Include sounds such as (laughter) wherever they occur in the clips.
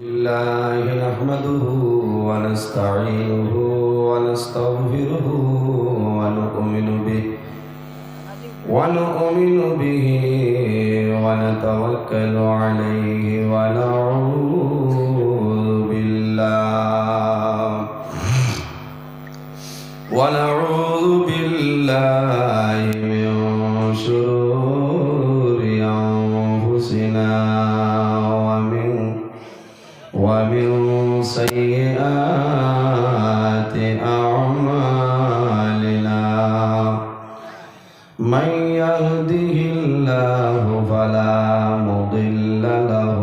الله نحمده ونستعينه ونستغفره ونؤمن به ونؤمن به ونتوكل عليه ونعوذ بالله ونعوذ بالله يهده الله فلا مضل له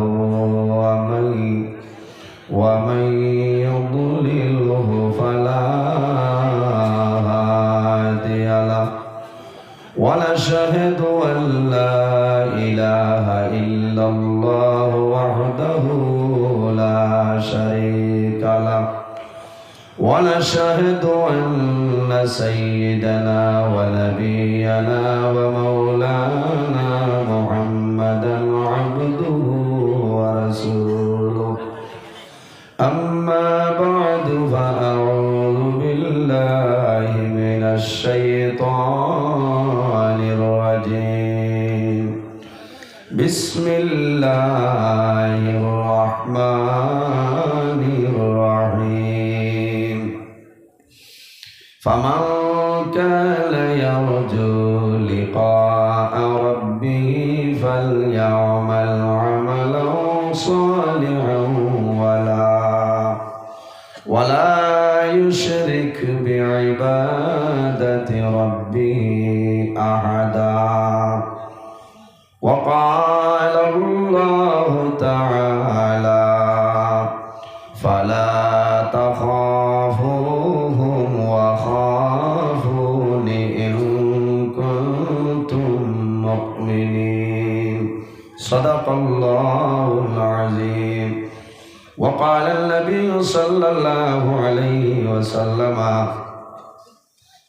ومن ومن يضلله فلا هادي له ونشهد أن لا إله إلا الله وحده لا شريك له ونشهد أن سيدنا ونبينا ومولانا বিসমিল্লাহ। صلى الله عليه وسلم.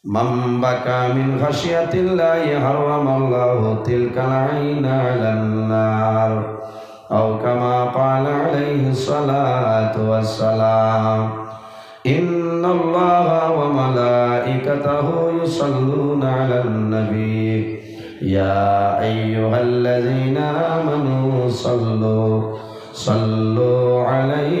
من بكى من خشية الله حرم الله تلك العين على النار أو كما قال عليه الصلاة والسلام إن الله وملائكته يصلون على النبي. يا أيها الذين آمنوا صلوا صلوا عليه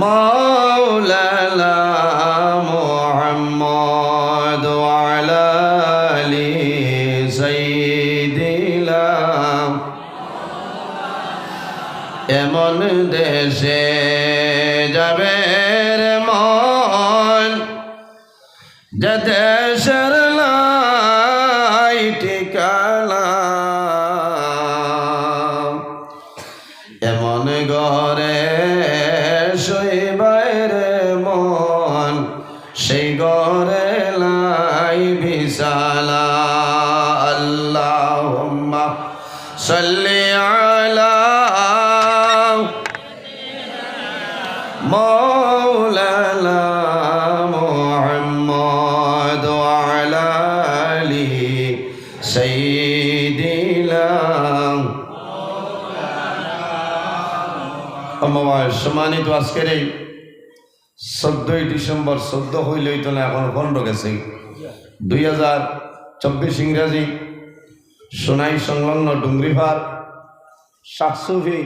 মাওলানা বিশালা আল্লাহুম্মা সাল্লি আলা مولانا محمد وعلى آله سيدنا আমার সম্মানিত আজকের এই চোদ্দই ডিসেম্বর চোদ্দ হইলেই তো না এখন পনেরো গেছে দুই হাজার চব্বিশ ইংরাজি, সোনাই সংলগ্ন ডুংরিভার শাকসুফি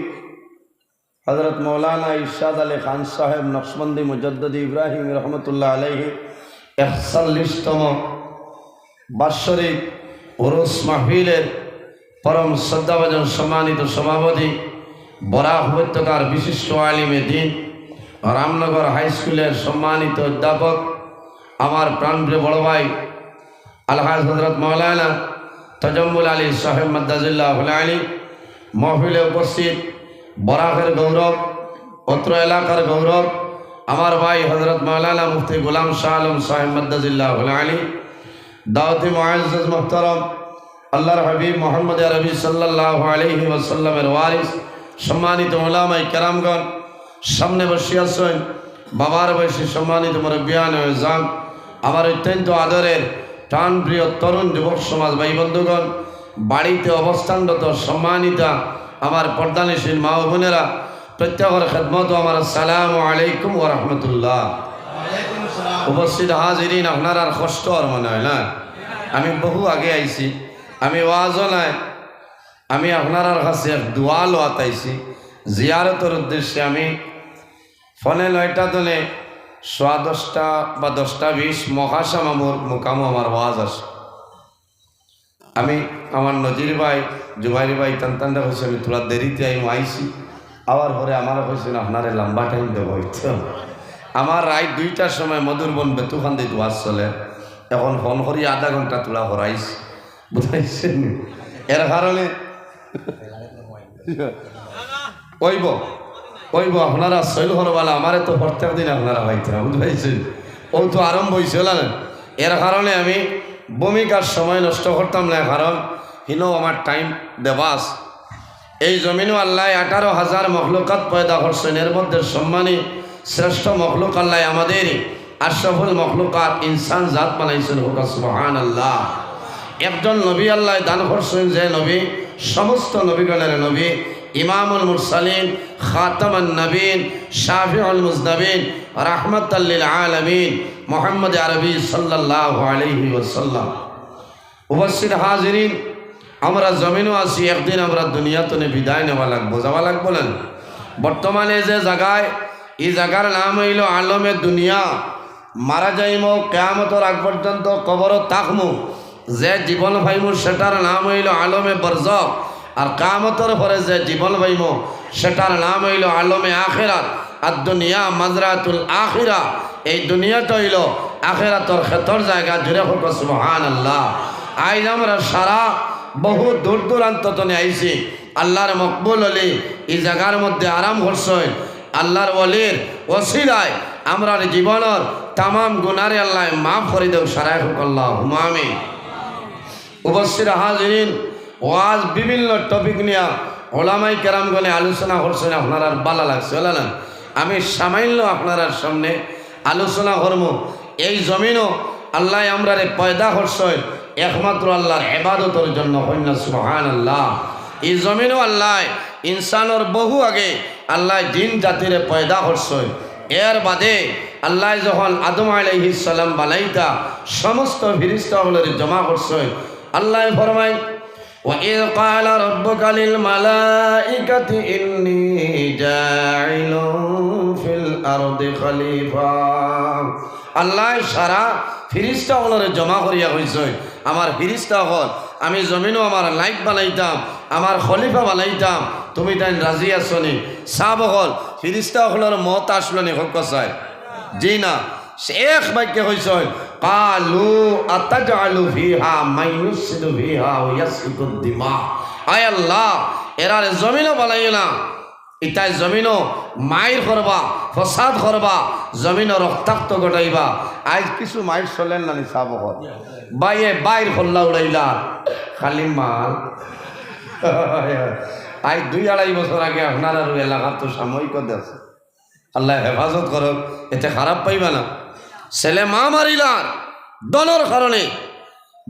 হজরত মৌলানা ইরশাদ আলী খান সাহেব, নকশবন্দি মুজদ্দি ইব্রাহিম রহমতুল্লাহ আলহি একচল্লিশতম বাৎসরিক ওরস মাহফিলের পরম শ্রদ্ধাভাজন সম্মানিত সভাপতি, বরাক উপত্যকার বিশিষ্ট আলিমে দিন, রামনগর হাই স্কুলের সম্মানিত অধ্যাপক, আমার প্রাণপ্রিয় বড় ভাই আলহাজ হজরত মৌলানা তজম্বুল আলী সাহেব মাদ্দাজুল্লাহ আলী, মহফিলে উপস্থিত, বরাকের গৌরব, অত্র এলাকার গৌরব, আমার ভাই হজরত মৌলানা মুফতি গোলাম শাহ আলম সাহেব মদ্দাজিল্লাহ আলী, দাওয়াতি মুআজ্জাজ মুহতারাম, আল্লাহর হাবিব মোহাম্মদ রবি সাল্লাহ আলহি ওয়াসাল্লামের ওয়ারিস, সম্মানিত ওলামাই কেরামগণ, সামনে বসে আছেন বাবার বয়সী সম্মানিত মুরব্বিয়ান জাম আমার অত্যন্ত আদরের প্রাণ প্রিয় তরুণ যুবক সমাজ ভাই বন্ধুগণ, বাড়িতে অবস্থানরত সম্মানিতা আমার পর্দানিশীল মা বোনেরা, প্রত্যেকের খেদমত আমার সালাম আলাইকুম ও রহমতুল্লাহ। উপস্থিত হাজিরিন, আপনার আর কষ্ট আর মনে হয় না। আমি বহু আগে আইছি, আমি ওয়াজও নাই, আমি আপনার কাছে এক দোয়া লোয়াত আইছি। জিয়ারতের উদ্দেশ্যে আমি ফোনে নয়টা দলে সোয়া দশটা বা দশটা বিশ মহাশা মামুর মোকামো আমার ওয়াজ আসে আমি আমার নজির ভাই জুবাইর ভাই টানটানটা হয়েছে আমি তোলা দেরিতে আমি আইছি। আবার পরে আমার হয়েছে আপনারে লম্বা টাইম দেবো হইতো। আমার রাত দুইটার সময় মধুর বন বেতুখান দিয়ে দোয়াজ চলে। এখন ফোন করি আধা ঘণ্টা তোলা হরাইছি বুঝাইছেন এর কারণে (laughs) ওইব ওইব আপনারা শৈল হরবালা, আমারে তো প্রত্যেক দিন আপনারা পাইতেন, বুঝতে ও তো আরম্ভ হয়েছিল না? এর কারণে আমি ভূমিকার সময় নষ্ট করতাম না, কারণ হিনো আমার টাইম দেবাস এই জমিনও আল্লাহ আঠারো হাজার মখলুকাত পয়দা করছেন, এর মধ্যে সম্মানী শ্রেষ্ঠ মখলুক আল্লাহ আমাদের আশরফুল মখলুকাত ইনসান জাত বানাইছেন, হুকা আল্লাহ একজন নবী আল্লাহ দান করছেন যে নবী, সমস্ত নবীগণের নবী ইমামুল মুরসালিন, খাতামান নবীন, শাফিউল মুজনবিন রাহমাতাল্লিল আলামিন, মোহাম্মদ আরবি সাল্লাল্লাহু আলাইহি ওয়াসাল্লাম। উপস্থিত হাজিরিন, আমরা জমিনও আছি, একদিন আমরা দুনিয়াতনে বিদায় নেওয়া লাগবো, যাওয়া লাগবো না? বর্তমানে যে জায়গায়, এই জায়গার নাম হইল আলমে দুনিয়া। মারা যাইমো, কেয়ামতর আগ পর্যন্ত কবর তাকমু যে জীবন ভাইমু, সেটার নাম হইল আলমে বরজক আর কামতর পরে যে জীবন ভাইম সেটার নাম হইল আলমে আখেরাত। আর দুনিয়া মাজরাতুল আখিরা। এই দুনিয়াটা হইল আখেরাতর ক্ষেতর জায়গা, জুড়ে হোক সুবহান আল্লাহ আইজ আমরা সারা বহু দূর দূরান্ত তনে আইছি। আল্লাহর মকবুল অলি এই জায়গার মধ্যে আরাম করছে আল্লাহর অলির ওসিলায় আমরা জীবনের তামাম গুনারে আল্লাহ মাফ করে দেও সারাই হোক আল্লাহ হুমামি উপস্থিত হাজিরিন ওয়াজ বিভিন্ন টপিক নিয়ে ওলামাই কেরামগণে আলোচনা করছেন, আপনার আর বালা লাগছে না? আমি সামান্য আপনার সামনে আলোচনা করব। এই জমিনও আল্লাহ আমরারে পয়দা করছে একমাত্র আল্লাহর এবাদতর জন্য কন্যা সুহান আল্লাহ এই জমিনও আল্লাহ ইনসানোর বহু আগে আল্লাহ জিন জাতিরে পয়দা করছে এর বাদে আল্লাহ যখন আদম আলাইহিস বানাইতা সমস্ত ফিরিস্তাগুলোর জমা করছে আল্লাহ ফরমায় وإذ قال ربك للملائكة إني جاعل في الأرض خليفة আল্লাহ সারা ফিরিস্তা হলরে জমা করিয়া হয়েছে আমার ফিরিস্তা হল আমি জমিনও আমার লাইট বানাইতাম আমার খলিফা বানাইতাম তুমি তাই রাজি আসনি সাব হল ফিরিস্তা হলর মত আসলো নি হোক চাই জি না শেষ বাক্যে হয়েছে কালু আতাজালু ফিহা মাইনুসিদু ফিহা ওয়া ইয়াসফিকু দিমা আয় আল্লাহ, এরার জমিনও বানাইও না। ইতাই জমিনও মাইর করবা, ফসাদ করবা, জমিনও রক্তাক্ত ঘটাইবা। আজ কিছু মাইর চলেন না চাব বাইয়ে বাইর খোল্লা উড়াইলা। খালি মাল। আজ দুই আড়াই বছর আগে আপনার আর এলাকার তো সাময়িক আছে। আল্লাহ হেফাজত করক, এতে খারাপ পাইবা না। ছেলে মা মারিলার দলের কারণে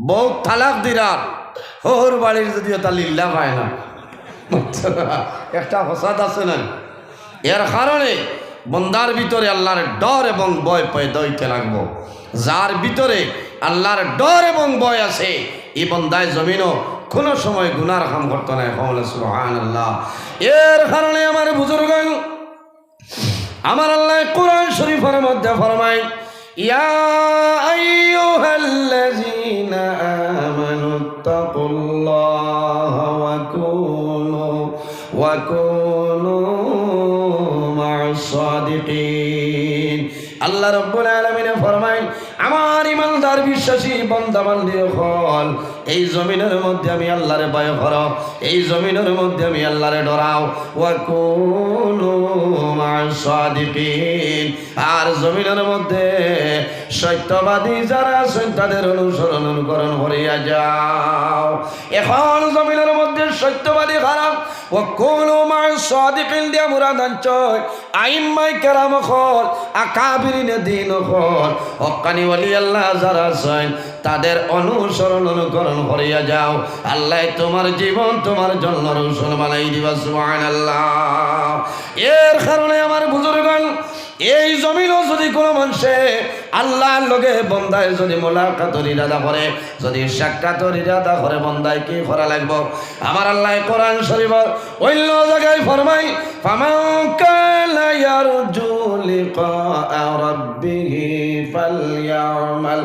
বউ তালাক দিলার হর বাড়ির যদিও তা লিল্লা পায় না। একটা ফসাদ আছে না? এর কারণে বন্দার ভিতরে আল্লাহর ডর এবং বয় পয়দা হইতে লাগবো। যার ভিতরে আল্লাহর ডর এবং বয় আছে এই বন্দায় জমিনও কোনো সময় গুনার কাম করতো না আল্লাহ এর কারণে আমার বুজুর্গ আমার আল্লাহ কোরআন শরীফের মধ্যে ফরমায় ইয়া আইয়ুহাল্লাযীনা আমানুত্তাকুল্লাহা ওয়া কুনু ওয়া কুনু মা'আস আল্লাহ রাব্বুল আলামিন ফরমায়, আমার ইমানদার বিশ্বাসী বন্দাবান্দি হল, এই জমিনের মধ্যে আমি আল্লাহরে ভয় করো এই জমিনের মধ্যে আমি আল্লাহরে ডরাও। আর জমিনের মধ্যে সত্যবাদী যারা আছেন তাদের অনুসরণ অনুকরণ করিয়া যাও। এখন জমিনের মধ্যে সত্যবাদী খারাপ। ও কোন সাদিকিন দিয়া মুরাদান চয় আইম্মাই কেরাম খর আকাবিরিনে দিন খর হকানি ওলি আল্লাহ যারা আছেন, তাদের অনুসরণ অনুকরণ করিয়া যাও। আল্লাহ তোমার জীবন তোমার জন্য রসুন বানাই দিবা, সুবহানাল্লাহ। এর কারণে আমার বুজুর্গণ এই জমিনও যদি কোনো মানুষে আল্লাহর লগে বন্দায় যদি মোলাকাতর ইরাদা করে, যদি সাক্ষাতর ইরাদা করে, বন্দায় কি করা লাগবো? আমার আল্লাহ কোরআন শরীফ অন্য জায়গায় ফরমাই লিকা রাব্বিহি ফালইয়ামাল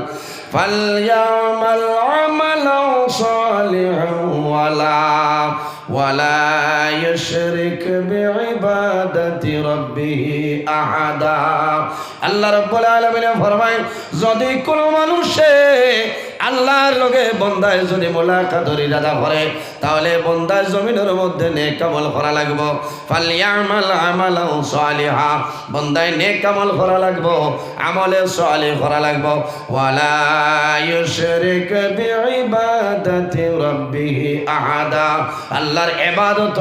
فليعمل عملا صالحا ولا ولا يشرك بعبادة ربه أحدا আল্লাহ রব্বুল আলামিন ফরমায় যদি কোনো মানুষে আল্লাহর লগে বন্দায় যদি মোলাকাতর ইরাদা করে তাহলে বন্দায় জমিনের মধ্যে নেক আমল করা লাগব। ফালিয়ামাল আমালাও সালিহা, বন্দায় নেক আমল করা লাগব, আমলে সালিহ করা লাগব। ওয়ালা ইউশরিক বিইবাদাতি রাব্বিহি আহাদা, আল্লাহর ইবাদত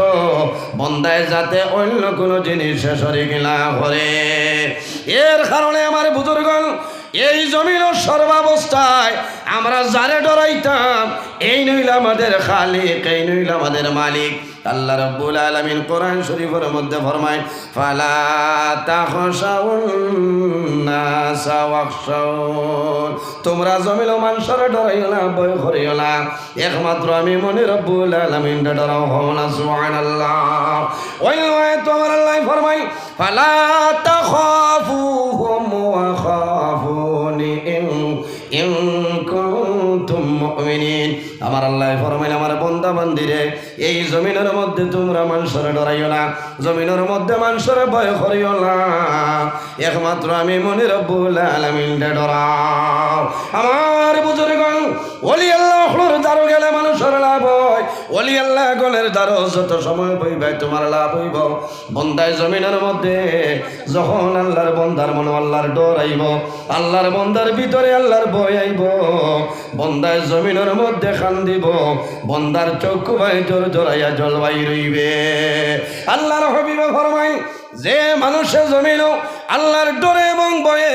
বন্দায় যাতে অন্য কোনো জিনিসে শরীক না করে। এর কারণে আমার বুজুর্গণ এই জমিনের সর্বাবস্থায়। আমরা যারে ডরাইতাম, এই নইল আমাদের খালিক, এই নইল আমাদের মালিক। আল্লাহ রব্বুল আলামিন কোরআন শরীফের মধ্যে ফরমায়, ফালা তোমরা জমিল মানুষের ডরাইও না ভয় করিও না। একমাত্র আমি মনে রব্বুল আলামিন ডরাও হও না, সুবহানাল্লাহ। ওই নয় তোমার আল্লাহ ফরমাই ফালা তাখাফুহুম ওয়া খাফুনি। আমার আল্লাহ ফরমাইল, আমার এই জমিনের মধ্যে তোমরা মানুষের ডরাইও না, জমিনের মধ্যে মানুষের ভয় করিও না। একমাত্র আমি মনে রব্বুল আলামিন ডরাও। আমার বুজুর্গণ ওলি আল্লাহ দ্বারো গেলে মানুষের লাভ ওলি আল্লাহ গলের দ্বারো যত সময় বইবে তোমার লাভ হইব। বন্দায় জমিনের মধ্যে যখন আল্লাহর বন্দার মনে আল্লাহর ডর আইব, আল্লাহর বন্দার ভিতরে আল্লাহর বই আইব, বন্দায় জমিনের মধ্যে খান দিব, বন্দার চক্ষু ভাই জোর জোরাইয়া জলবাই রইবে। আল্লাহর হবিবে ফরমাই যে মানুষের জমিন আল্লাহর ডরে এবং বয়ে,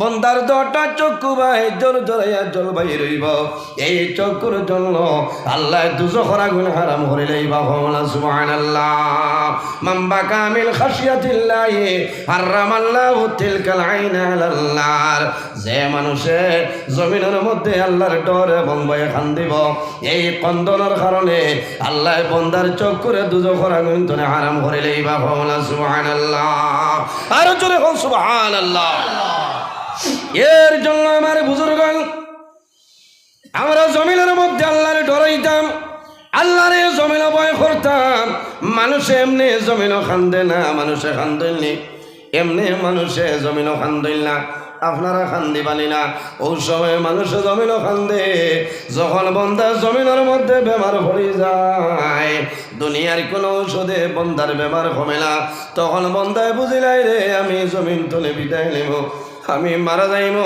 বন্দার দটা চক্ষু ভাই জলাইয়া জল বাই রইব। এই চক্ষুর জন্য আল্লাহ দুজো খরা গুণ হারাম হরে লইব হমলা সুমান আল্লাহ মাম্বা কামিল খাসিয়াতিল্লাহি হারামাল্লাহু তিলকাল আইনা আলাল্লাহ। যে মানুষে জমিনের মধ্যে আল্লাহর ডর এবং ভয়ে খান দিব, এই কন্দনের কারণে আল্লাহ বন্দার চক্ষুরে দুজো খরা গুণ তনে হারাম করে লইবা ভমলা সুবহান আল্লাহ আর জোরে হন সুবহান আল্লাহ এর জন্য আমার বুজুর্গণ আমরা জমিনের মধ্যে আল্লাহরে ডরাইতাম, আল্লাহরে জমিন ভয় করতাম, মানুষে এমনি জমিন খান্দে না, মানুষে খান্দইনি এমনি মানুষে জমিন খান্দইল না। আপনারা খান্দি পানি না। ও সময় মানুষ জমিন খান্দে। যখন বন্দা জমিনের মধ্যে বেমার পড়ে যায়, দুনিয়ার কোনো ঔষধে বন্দার বেমার কমে না। তখন বন্দায় বুঝিলাই রে, আমি জমিন তুলে বিদায় নেব। আমি মারা যাইব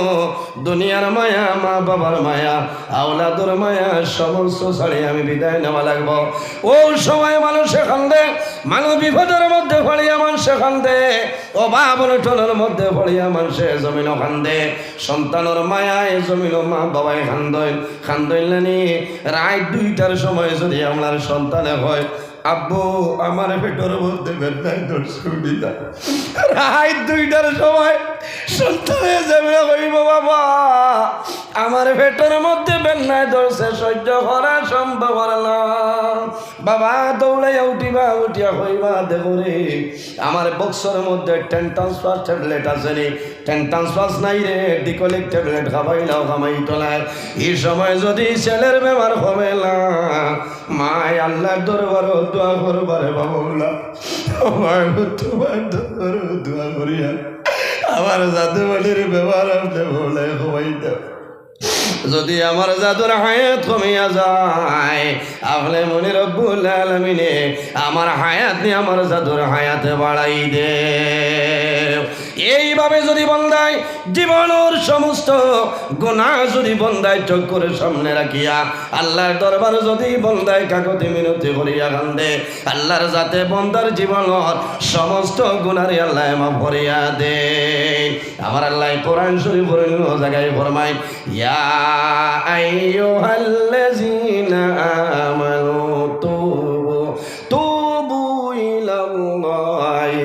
দুনিয়ার মায়া, মা বাবার মায়া, আওলাদর মায়া, সমস্ত ছাড়ি আমি বিদায় নেওয়া লাগবো। ও সময় মানুষ কান্দে মানুষ বিপদের মধ্যে পড়িয়া মানুষ কান্দে ও বাবন টনের মধ্যে পড়িয়া মানুষে জমিন কান্দে সন্তানের মায়ায় জমিন মা বাবাই খান্দইল খান্দইলানি রায় দুইটার সময় যদি আমার সন্তানে হয় আব্বু, আমার পেটের বেদনায় দর্শক দিতা রায় দুইটার সময় সন্তানে যাবে কইব, বাবা। আমার পেটের মধ্যে বেদনায় ধরছে, সহ্য করা সম্ভব না। বাবা, দৌড়াইয়া উঠিবা, উঠিয়া কইবা, দেখো রে, আমার বক্সের মধ্যে টেন ট্রান্সফার ট্যাবলেট আছে রে টেন ট্রান্সফার নাই রে ডিকলিক ট্যাবলেট খাবাই নাও খামাই তোলায় এই সময় যদি ছেলের বেমার হবে না মায় আল্লাহর দরবার দোয়া করবারে বাবা তোমার তোমার দরবার দোয়া করিয়া আমার জাদু বাড়ির ব্যবহার আপনি বলে হবাইটা যদি আমার জাদুর হায়াত কমিয়া যায় আপনি মনে রব্বুল আলমিনে আমার হায়াত নিয়ে আমার জাদুর হায়াত বাড়াই দে এইভাবে যদি বন্দায়, জীবনের সমস্ত গুণা যদি বন্দায় চোখ করে সামনে রাখিয়া, আল্লাহর দরবার যদি বন্দায় কাকতি মিনতি করিয়া কান্দে, আল্লাহর যাতে বন্দার জীবনের সমস্ত গুণারে আল্লাহ মা ভরিয়া দে। আমার আল্লাহ কোরআন শরীফ জায়গায় ফরমায়, ইয়া আইয়ুহাল্লাযীনা আমানু তুবু তুবু ইলাল্লাহি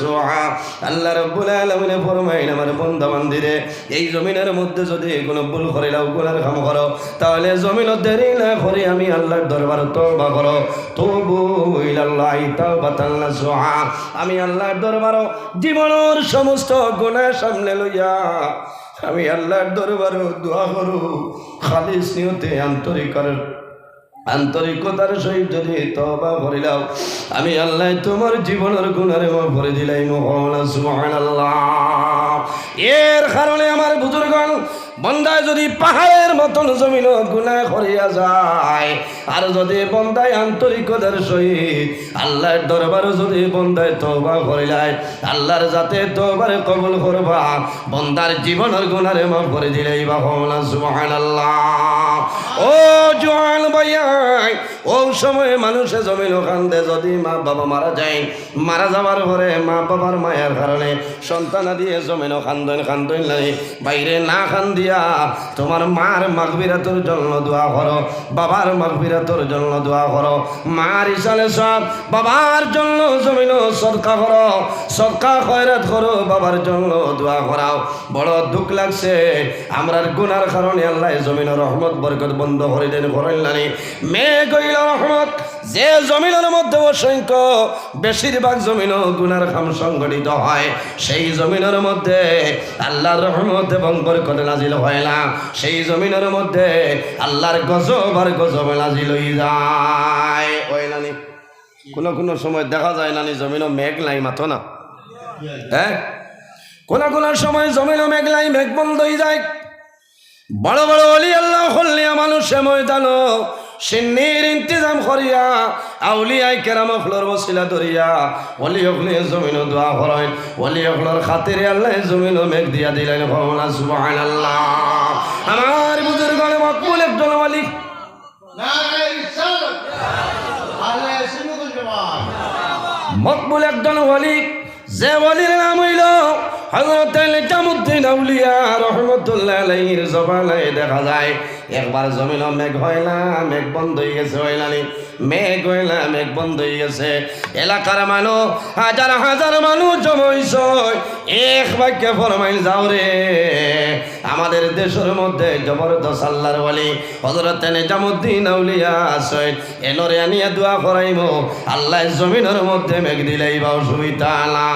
নাসুহা আল্লাহ রাব্বুল আলামিন ফরমাইন, আমার বান্দা বান্দিরে এই জমিনের মধ্যে যদি কোনো ভুল করে লাও গুনার কাম করো, তাহলে জমিন দেরি না করে আমি আল্লাহর দরবার তওবা করো। তুবু ইলাল্লাহি তাওবাতান নাসুহা আমি আল্লাহর দরবার জীবনের সমস্ত গুনাহ সামনে লইয়া, আমি আল্লাহর দরবারও দোয়া করু। খালিস নিয়তে আন্তরিকার আন্তরিকতার সহিত যদি তবা ভরিলাম আমি আল্লাহ তোমার জীবনের গুণারে ভরে দিলাই, মোহন এর কারণে আমার বুজুর্গণ বন্দায় যদি পাহাড়ের মতন জমিন গুনায় করিয়া যায়, আর যদি বন্দায় আন্তরিকতার সহিত আল্লাহর দরবার যদি বন্দায় তবা করিলায় আল্লাহর যাতে তবারে কবল করবা, বন্দার জীবনের গুণারে মাফ করে দিলেই বা হমনা সুহান ও জোয়ান ভাইয়াই ও সময়ে মানুষে জমিন কান্দে যদি মা বাবা মারা যায়, মারা যাওয়ার পরে মা বাবার মায়ের কারণে সন্তান দিয়ে জমিন খান্দন খান্দন লাগে বাইরে না খান দিয়া তোমার মার মাগবিরাতর জন্য দোয়া করো, বাবার মাগবিরাতর জন্য দোয়া করো। মার ইসালে সব, বাবার জন্য জমিন সরকা করো সরকা খয়রাত করো, বাবার জন্য দোয়া করাও। বড় দুঃখ লাগছে, আমরার গুনার কারণে আল্লাহ জমিনের রহমত, বরকত বন্ধ করে দেন, করেন মেয়ে কইল রহমত, যে জমিনের মধ্যে অসংখ্য, বেশিরভাগ জমিন গুনার খাম সংগঠিত হয়। সেই জমিনের মধ্যে আল্লাহর রহমত এবং বরকত নাজিল না সেই জমিনের মধ্যে আল্লাহর গজব আর গজব নাজিল হয়ে যায়। ওই নানি, কোনো কোনো সময় দেখা যায় নানি, জমিনও মেঘ নাই মাথো না। হ্যাঁ? কোন কোন সময় জমিনও মেঘ নাই মেঘ বন্ধ হয়ে যায়। বড় বড় অলি আল্লাহ হল্লিয়া মানুষে ময়দানো সিন্নির ইন্তজাম করিয়া, আউলিয়াই কেরাম অখলর বসিলা ধরিয়া অলি অখলে জমিন দোয়া করেন অলি অখলর খাতিরে আল্লাহ জমিন মেঘ দিয়া দিলেন ভবনা সুবহান আল্লাহ আমার বুজুর্গণ, মকবুল একজন মালিক। মকবুল একজন ওয়ালি যে ওয়ালির নাম হইল আউলিয়া দেখা যায় মেঘ মেঘ বন্ধ মেঘ মেঘ বন্ধ এলাকার মানুষ, হাজার হাজার মানুষ জমাইছ এক বাক্যে ফরমাইল, যাও রে। আমাদের দেশের মধ্যে জবরদস্ত আল্লাহর বলি হজরত নিজামুদ্দিন এনরে আনিয়া দোয়া করাইব। আল্লাহ জমিনের মধ্যে মেঘ দিলেই বা আল্লাহর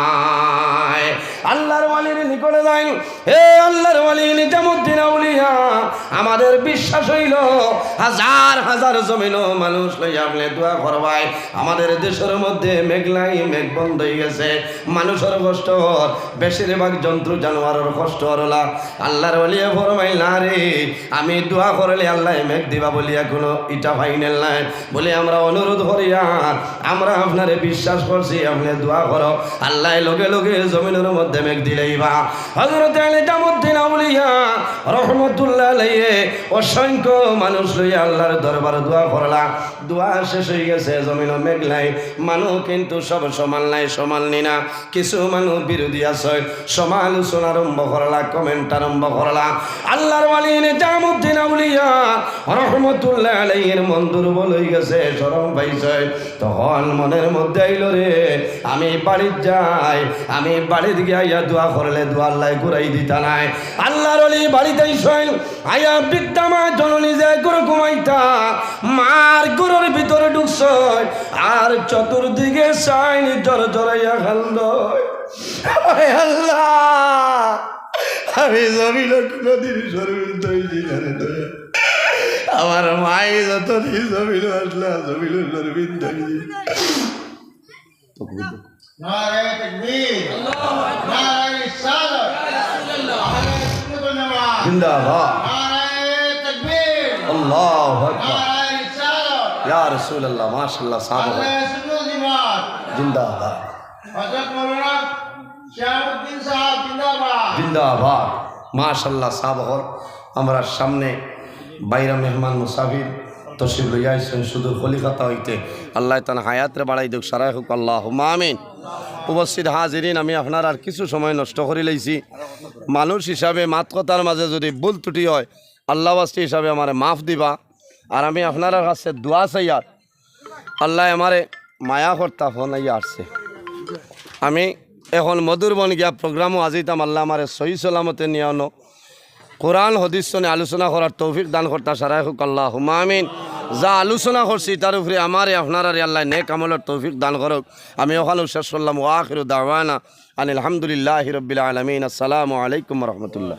যাই হে আল্লাহর ওয়ালি, নিজামুদ্দিন আউলিয়া, আমাদের বিশ্বাস হইল, হাজার হাজার জমিন মানুষ লইয়া আপনি দোয়া করবাই। আমাদের দেশের মধ্যে মেঘলাই মেঘ বন্ধ হয়ে গেছে। মানুষের কষ্ট বেশিরভাগ জন্তু জানোয়ারের কষ্ট হরলা আল্লাহর ওলিয়া ফরমাই না রে, আমি দোয়া করলে আল্লাহ মেঘ দিবা বলিয়া কোনো ইটা ফাইনাল নাই। বলে আমরা অনুরোধ করিয়া আমরা আপনারে বিশ্বাস করছি, আপনি দোয়া করো। আল্লাহ লগে লগে জমিনের মধ্যে মেঘ দিলেই বা। হজরত নিজামুদ্দিন আউলিয়া রহমতুল্লাহ লইয়ে অসংখ্য মানুষ লইয়া আল্লাহর দরবার দোয়া করলা দোয়া শেষ হয়ে গেছে জমিন মেঘ নাই মানুষ কিন্তু সব সমান নাই, সমান নি না। কিছু মানুষ বিরোধী আছে। সমালোচনা আরম্ভ করলা কমেন্ট আরম্ভ করলা আল্লাহর ওয়ালি নিজামুদ্দিন আউলিয়া রহমতুল্লাহ আলাইহির মন দুর্বল হয়ে গেছে সরম পাইছে। তখন মনের মধ্যে আইল রে, আমি বাড়ির যাই, আমি বাড়ির গিয়া দোয়া করলে দোয়া আল্লাহ ঘুরাই দিতা নাই আল্লাহর অলি বাড়িতে শৈল আয়া বিদ্যা মা জননী যে গরু ঘুমাইতা মার গরুর ভিতরে ঢুকছ আর চতুর্দিকে সাইন জর জরাইয়া খান্দ আল্লাহ আমি জমিন কোনোদিন শরীর আমার যত জমিন আসলা জমিন শরীর তৈরি নারে তাকবীর নারে রিসালাত জিন্দাবাদ। আল্লাহ ইয়া রাসূলুল্লাহ, মাশাআল্লাহ, সাহাবা জিন্দাবাদ। জিন্দাবাদ। মাশাল্লাহ সাবহর আমরা সামনে বাইরা মেহমান মুসাফির। তসিব লইয়া শুধু কলিকাতা হইতে। আল্লাহ তান হায়াতরে বাড়াই দুক, সারাই হোক আল্লাহ আমিন। উপস্থিত হাজিরিন, আমি আপনার আর কিছু সময় নষ্ট করে লইছি। মানুষ হিসাবে মাত কথার মাঝে যদি ভুল ত্রুটি হয়, আল্লাহ বাস্তি হিসাবে আমার মাফ দিবা। আর আমি আপনার কাছে দোয়া চাইয়ার আল্লাহ আমারে মায়া কর্তা ফোন আসছে আমি এখন মধুরবন গিয়া প্রোগ্রামও আজিতাম আল্লাহ আমার সহি সালামতে নিয়ে আনো কোরআন হদিসনে আলোচনা করার তৌফিক দান করতা সারাই হোক আল্লাহ হুমামিন যা আলোচনা করছি, তার উপরে আমার, আপনার আর আল্লাহ নে আমলের তৌফিক দান করক। আমি ওখানে শেষ করলাম ওয়াখির দাওয়ানা আন আলহামদুলিল্লাহ হিরবিল আলমিন। আসসালামু আলাইকুম রহমতুল্লাহ।